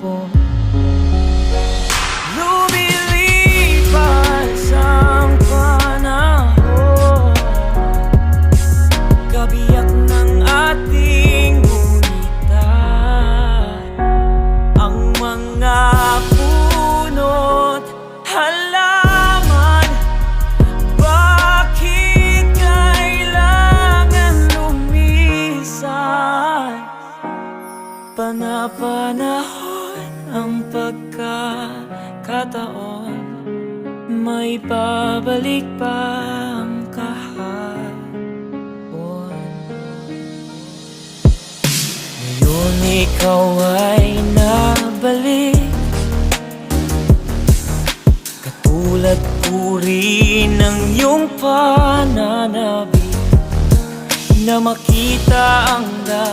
kahapon Lumilipas ang panahon. Kabiyak ng ating gunitan Ang mga puno't halaman? Panapanahon pagkakataon. May babalik pa ang kahapon. Ngayon ikaw ay nabalik. Katulad puri ng iyong pananabik Na makita ang lahat